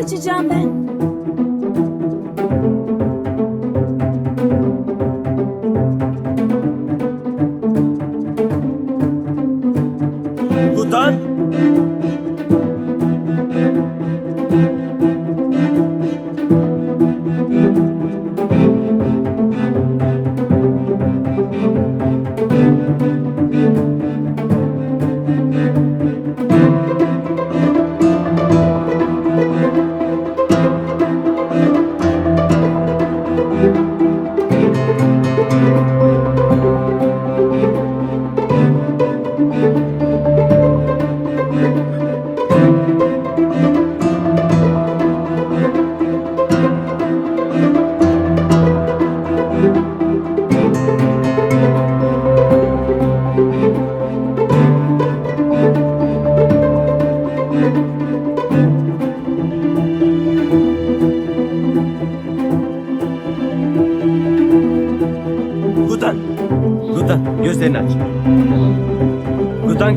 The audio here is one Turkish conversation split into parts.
kaçacağım ben?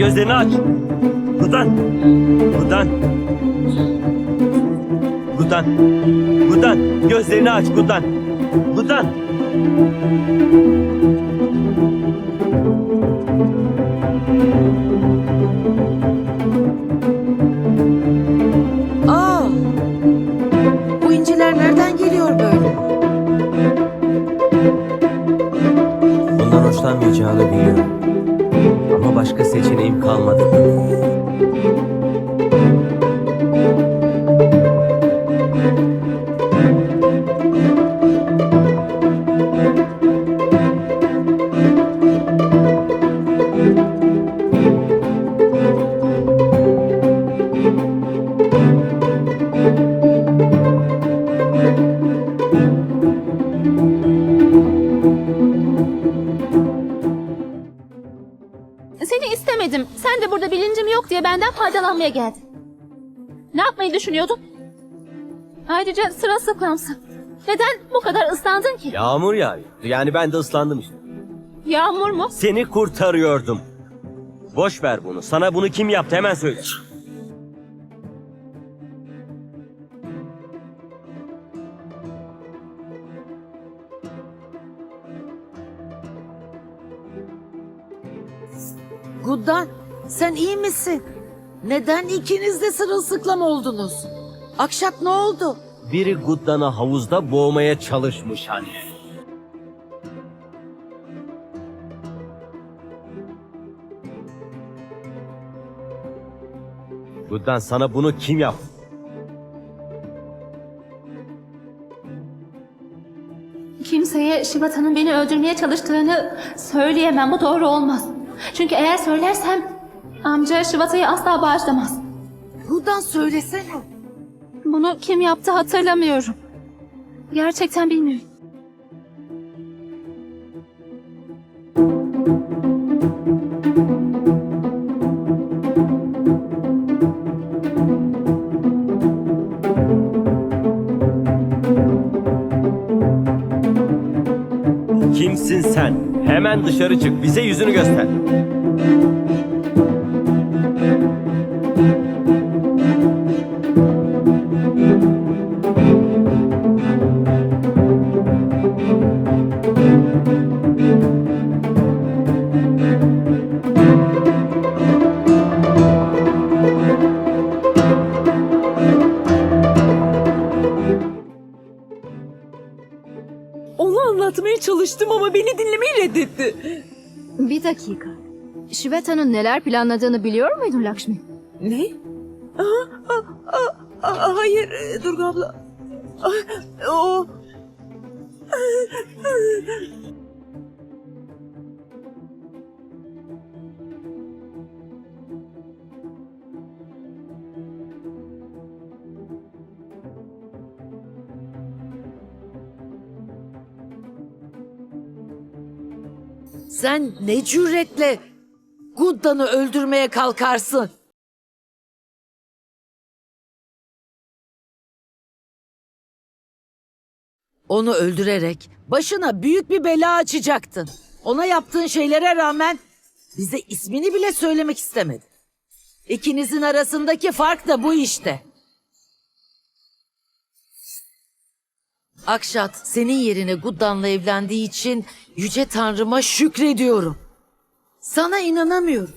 Gözlerini aç. Gudan! Gudan! Gudan! Gudan gözlerini aç Gudan! Gudan! Bilincim yok diye benden faydalanmaya geldin. Ne yapmayı düşünüyordun? Ayrıca sırılsıklamsın. Neden bu kadar ıslandın ki? Yağmur yağıyor. Yani ben de ıslandım işte. Yağmur mu? Seni kurtarıyordum. Boş ver bunu. Sana bunu kim yaptı hemen söyle. Misin? Neden ikiniz de sırılsıklam oldunuz? Akşam ne oldu? Biri Guddan'ı havuzda boğmaya çalışmış anne. Guddan sana bunu kim yaptı? Kimseye Shibata'nın beni öldürmeye çalıştığını söyleyemem. Bu doğru olmaz. Çünkü eğer söylersem amca Shibata'yı asla bağışlamaz. Guddan söylesene. Bunu kim yaptı hatırlamıyorum. Gerçekten bilmiyorum. Kimsin sen? Hemen dışarı çık. Bize yüzünü göster. Bir dakika. Shibeta'nın neler planladığını biliyor muydun Lakshmi? Ne? Aa, aa, aa, hayır Durga abla. Aa, O... Sen ne cüretle Guddan'ı öldürmeye kalkarsın? Onu öldürerek başına büyük bir bela açacaktın. Ona yaptığın şeylere rağmen bize ismini bile söylemek istemedi. İkinizin arasındaki fark da bu işte. Akşat senin yerine Guddan'la evlendiği için Yüce Tanrı'ma şükrediyorum. Sana inanamıyorum.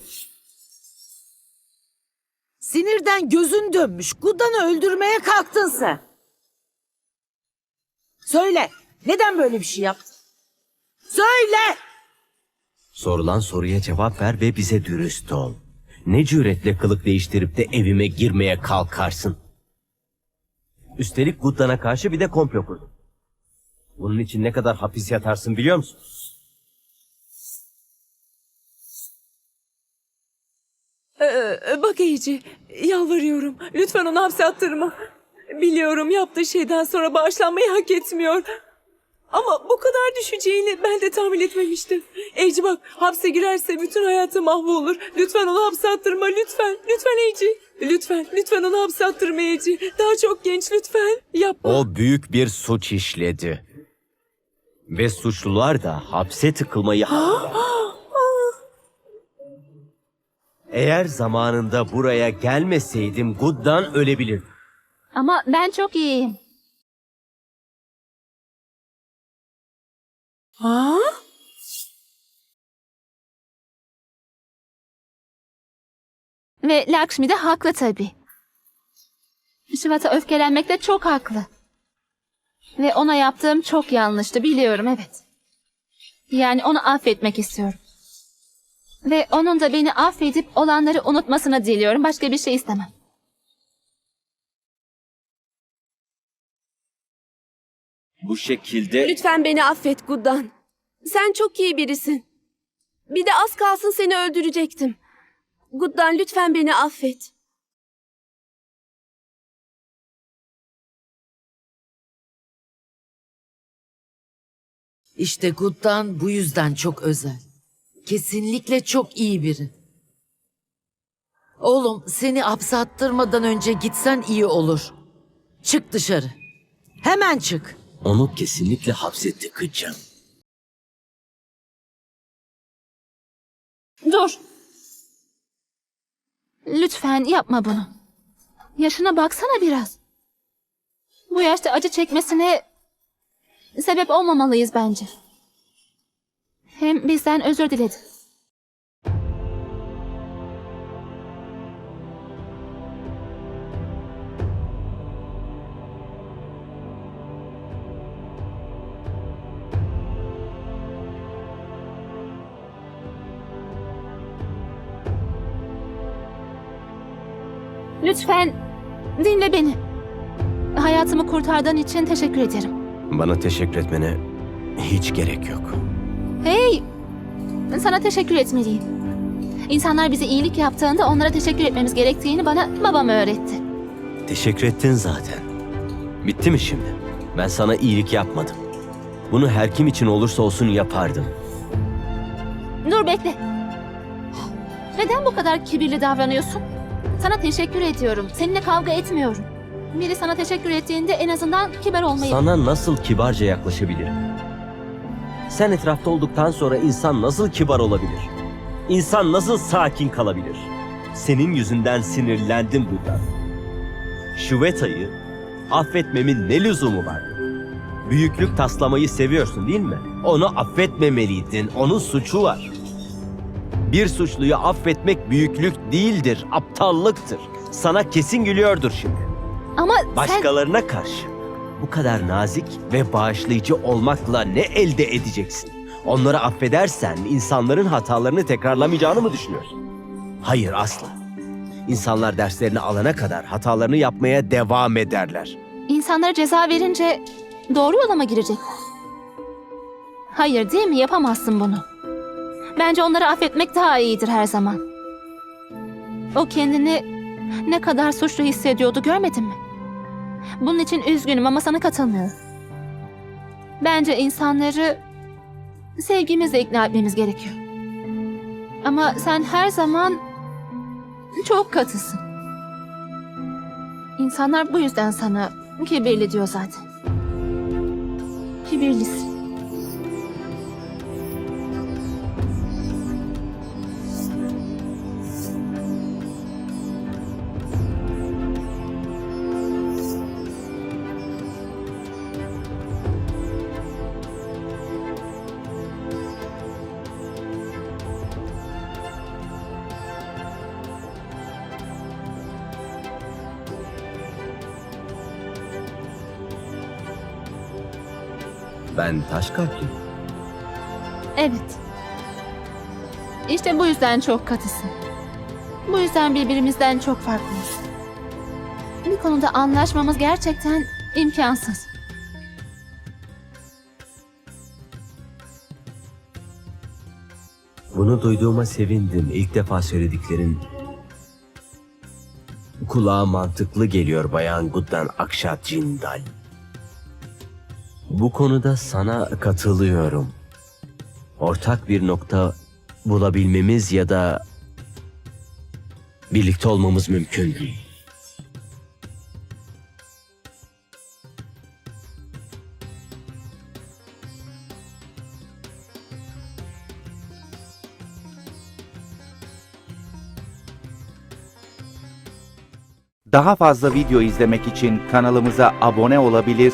Sinirden gözün dönmüş. Guddan'ı öldürmeye kalktın sen. Söyle. Neden böyle bir şey yaptın? Söyle. Sorulan soruya cevap ver ve bize dürüst ol. Ne cüretle kılık değiştirip de evime girmeye kalkarsın? Üstelik Guddan'a karşı bir de komplo kurdun. Bunun için ne kadar hapis yatarsın biliyor musun? Ee, bak Eci, yalvarıyorum. Lütfen onu hapse attırma. Biliyorum yaptığı şeyden sonra bağışlanmayı hak etmiyor. Ama bu kadar düşeceğini ben de tahmin etmemiştim. Eci bak hapse girerse bütün hayatı mahvolur. Lütfen onu hapse attırma lütfen. Lütfen Eci. Lütfen, lütfen onu hapse attırma Eci. Daha çok genç lütfen. Yapma. O büyük bir suç işledi. Ve suçlular da hapse tıkılmayı Eğer zamanında buraya gelmeseydim Guddan ölebilirdi. Ama ben çok iyiyim. Ha? Ve Lakshmi de haklı tabii. Şivata öfkelenmekte çok haklı. Ve ona yaptığım çok yanlıştı biliyorum evet. Yani onu affetmek istiyorum. Ve onun da beni affedip olanları unutmasını diliyorum. Başka bir şey istemem. Bu şekilde Lütfen beni affet Guddan. Sen çok iyi birisin. Bir de az kalsın seni öldürecektim. Guddan lütfen beni affet. İşte Guddan bu yüzden çok özel. Kesinlikle çok iyi biri. Oğlum seni hapse attırmadan önce gitsen iyi olur. Çık dışarı. Hemen çık. Onu kesinlikle hapse tıkacağım. Dur. Lütfen yapma bunu. Yaşına baksana biraz. Bu yaşta acı çekmesine sebep olmamalıyız bence. Hem bizden özür diledi. Lütfen dinle beni. Hayatımı kurtardığın için teşekkür ederim. Bana teşekkür etmene hiç gerek yok. Hey! Sana teşekkür etmeliyim. İnsanlar bize iyilik yaptığında onlara teşekkür etmemiz gerektiğini bana babam öğretti. Teşekkür ettin zaten. Bitti mi şimdi? Ben sana iyilik yapmadım. Bunu her kim için olursa olsun yapardım. Dur bekle. Neden bu kadar kibirli davranıyorsun? Sana teşekkür ediyorum. Seninle kavga etmiyorum. Biri sana teşekkür ettiğinde en azından kibar olmayı... Sana nasıl kibarca yaklaşabilirim? Sen etrafta olduktan sonra insan nasıl kibar olabilir? İnsan nasıl sakin kalabilir? Senin yüzünden sinirlendim buradan. Şuveta'yı affetmemin ne lüzumu var? Büyüklük taslamayı seviyorsun değil mi? Onu affetmemeliydin. Onun suçu var. Bir suçluyu affetmek büyüklük değildir, aptallıktır. Sana kesin gülüyordur şimdi. Ama sen... Başkalarına karşı bu kadar nazik ve bağışlayıcı olmakla ne elde edeceksin? Onları affedersen insanların hatalarını tekrarlamayacağını mı düşünüyorsun? Hayır asla. İnsanlar derslerini alana kadar hatalarını yapmaya devam ederler. İnsanlara ceza verince doğru yola mı girecekler? Hayır değil mi? Yapamazsın bunu. Bence onları affetmek daha iyidir her zaman. O kendini ne kadar suçlu hissediyordu görmedin mi? Bunun için üzgünüm ama sana katılmıyorum. Bence insanları sevgimizle ikna etmemiz gerekiyor. Ama sen her zaman çok katısın. İnsanlar bu yüzden sana kibirli diyor zaten. Kibirlisin. Ben taş kalpliyim. Evet. İşte bu yüzden çok katısın. Bu yüzden birbirimizden çok farklıyız. Bir konuda anlaşmamız gerçekten imkansız. Bunu duyduğuma sevindim. İlk defa söylediklerin kulağa mantıklı geliyor Bayan Guddan Akşat Cindal. Bu konuda sana katılıyorum. Ortak bir nokta bulabilmemiz ya da birlikte olmamız mümkün. Daha fazla video izlemek için kanalımıza abone olabilir,